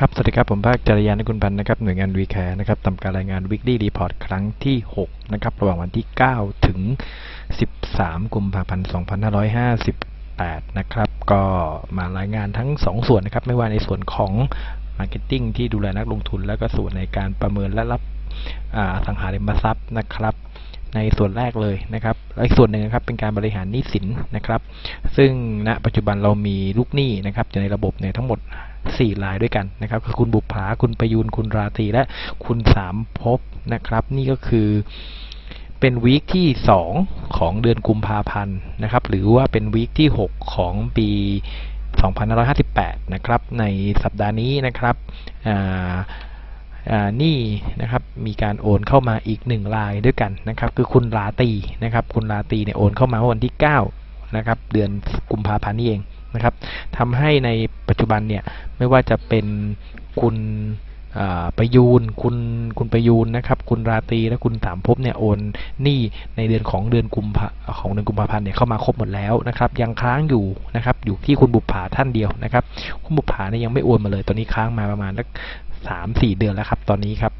ครับ สวัสดีครับ ผมภาคจริยานกุลพันธ์นะครับ หน่วยงานวีแคร์นะครับทำการรายงาน Weekly Report ครั้งที่ 6 นะครับ ระหว่างวันที่ 9 ถึง 13 กุมภาพันธ์ 2558 นะครับ ก็มารายงานทั้ง 2 ส่วนนะครับ ไม่ว่าในส่วนของ Marketing ที่ดูแลนักลงทุน แล้วก็ส่วนในการประเมินและรับสังหาริมทรัพย์นะครับในส่วนแรกเลยนะครับและอีกส่วนหนึ่งนะครับเป็นการบริหารหนี้สินนะครับ ซึ่งณปัจจุบันเรามีลูกหนี้นะครับอยู่ในระบบเนี่ยทั้งหมด 4รายด้วยกันนะครับคือคุณบุปผาคุณประยูนคุณราตรีและคุณสามภพนะครับ นี่ก็คือเป็นวีคที่ 2 ของเดือนกุมภาพันธ์นะครับ หรือว่าเป็นวีคที่ 6 ของปี 2558 นะครับ ในสัปดาห์นี้นะครับนี่นะครับมีการโอนเข้ามาอีกหนึ่งรายด้วยกันนะครับ คือคุณลาตีนะครับ คุณลาตีเนี่ยโอนเข้ามาวันที่ 9 นะครับ เดือนกุมภาพันธ์นี่เอง นะครับทำให้ในปัจจุบันเนี่ยไม่ว่าจะเป็นคุณประยูนคุณคุณประยูนนะครับ คุณราตรีและคุณสามภพเนี่ยโอนหนี้ในเดือนของเดือนกุมภาของเดือนกุมภาพันธ์เนี่ยเข้ามาครบหมดแล้วนะครับ ยังค้างอยู่นะครับ อยู่ที่คุณบุปผาท่านเดียวนะครับ คุณบุปผาเนี่ยยังไม่โอนมาเลย ตอนนี้ค้างมาประมาณสักสามสี่เดือนแล้วครับ ตอนนี้ครับ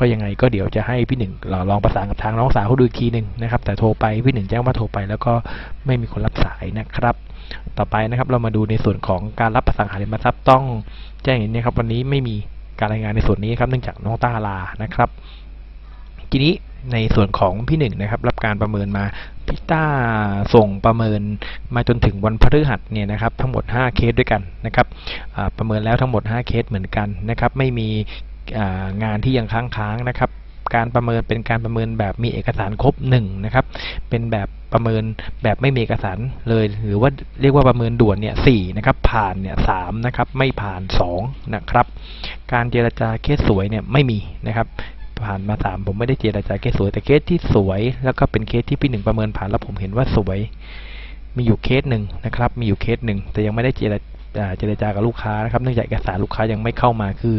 ก็ยังไงก็เดี๋ยวจะให้พี่หนึ่งลองประสานกับทางน้องสาวเขาดูอีกทีหนึ่งนะครับ แต่โทรไปพี่หนึ่งแจ้งว่าโทรไปแล้วก็ไม่มีคนรับสายนะครับ ต่อไปนะครับ เรามาดูในส่วนของการรับประสังหาริมทรัพย์ต้องแจ้งอย่างนี้ครับวันนี้ไม่มีการรายงานในส่วนนี้ครับเนื่องจากน้องต้าลานะครับ ทีนี้ในส่วนของพี่หนึ่งนะครับ รับการประเมินมาพี่ต้าส่งประเมินมาจนถึงวันพฤหัสเนี่ยนะครับ ทั้งหมด 5 เคสด้วยกันนะครับประเมินแล้วทั้งหมด 5 เคสเหมือนกันนะครับ ไม่มีงานที่ยังค้างๆนะครับ การประเมินเป็นการประเมินแบบมีเอกสารครบ1นะครับ เป็นแบบประเมินแบบไม่มีเอกสารเลย หรือว่าเรียกว่าประเมินด่วนเนี่ยสนะครับ ผ่านเนี่ยสนะครับ ไม่ผ่าน 2 นะครับ การเจรจาเคสสวยเนี่ยไม่มีนะครับผ่านมาสามผมไม่ได้เจรจาเคสสวยแต่เคสที่สวย แล้วก็เป็นเคสที่พี่หนึ่งประเมินผ่านแล้วผมเห็นว่าสวย มีอยู่เคสหนึ่งนะครับ มีอยู่เคสหนึ่งแต่ยังไม่ได้เจรอ่าเจรจากับลูกค้านะครับเนื่องจากเอกสารลูกค้ายังไม่เข้ามาคือ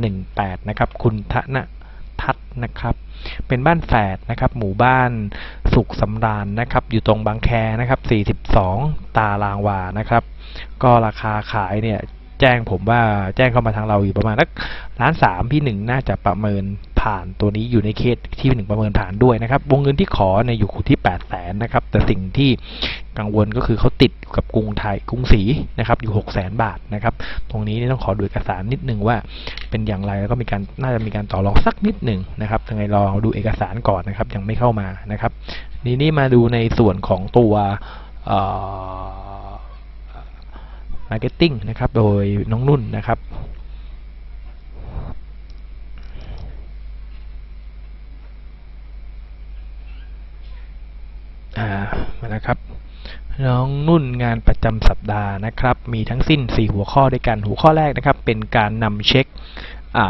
2718 นะครับ คุณธนทัศ นะครับ เป็นบ้านแฝดนะครับ หมู่บ้านสุขสำราญนะครับ อยู่ตรงบางแคนะครับ 42 ตารางวานะครับ ก็ราคาขายเนี่ยแจ้งผมว่าแจ้งเข้ามาทางเราอยู่ประมาณสักล้านสามพี่หนึ่งน่าจะประเมินผ่านตัวนี้อยู่ในเคสที่หนึ่งประเมินผ่านด้วยนะครับ วงเงินที่ขอเนี่ยอยู่ที่8ปดแสนนะครับ แต่สิ่งที่กังวลก็คือเขาติดกับกรุงไทยกรุงศรีนะครับ อยู่6กแสนบาทนะครับ ตรงนี้ต้องขอดูเอกสารนิดนึงว่า เป็นอย่างไรแล้วก็มีการน่าจะมีการต่อรองสักนิดหนึ่งนะครับยังไงลองดูเอกสารก่อนนะครับ ยังไม่เข้ามานะครับนี่นี่มาดูในส่วนของตัวเอ่อ Marketing นะครับ โดยน้องนุ่นนะครับอ่ามาแล้วครับ น้องนุ่นงานประจำสัปดาห์นะครับ มีทั้งสิ้น 4 หัวข้อด้วยกัน หัวข้อแรกนะครับ เป็นการนำเช็คอ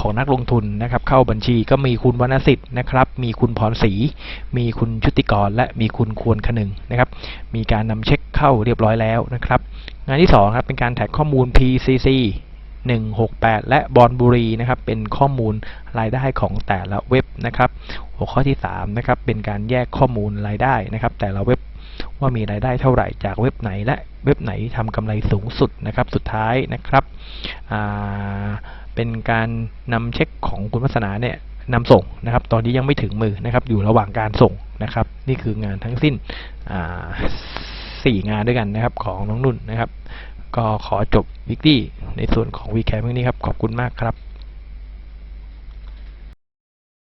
ของนักลงทุนนะครับ เข้าบัญชีก็มีคุณวรรณสิทธิ์นะครับ มีคุณพรศรีมีคุณชุติกร และมีคุณควรคนึงนะครับ มีการนำเช็คเข้าเรียบร้อยแล้วนะครับ งานที่2ครับเป็นการแท็กข้อมูล PCC 168 และบอลบุรีนะครับ เป็นข้อมูลรายได้ของแต่ละเว็บนะครับ หัวข้อที่3นะครับเป็นการแยกข้อมูลรายได้นะครับ แต่ละเว็บ ว่ามีรายได้เท่าไหร่จากเว็บไหนและเว็บไหนทำกำไรสูงสุดนะครับ สุดท้ายนะครับ เป็นการนำเช็คของคุณวัฒนาเนี่ยนำส่งนะครับ ตอนนี้ยังไม่ถึงมือนะครับ อยู่ระหว่างการส่งนะครับ นี่คืองานทั้งสิ้นสี่งานด้วยกันนะครับของน้องนุ่นนะครับ ก็ขอจบวิกฤตในส่วนของ v c a m เรื่อนี้ครับ ขอบคุณมากครับ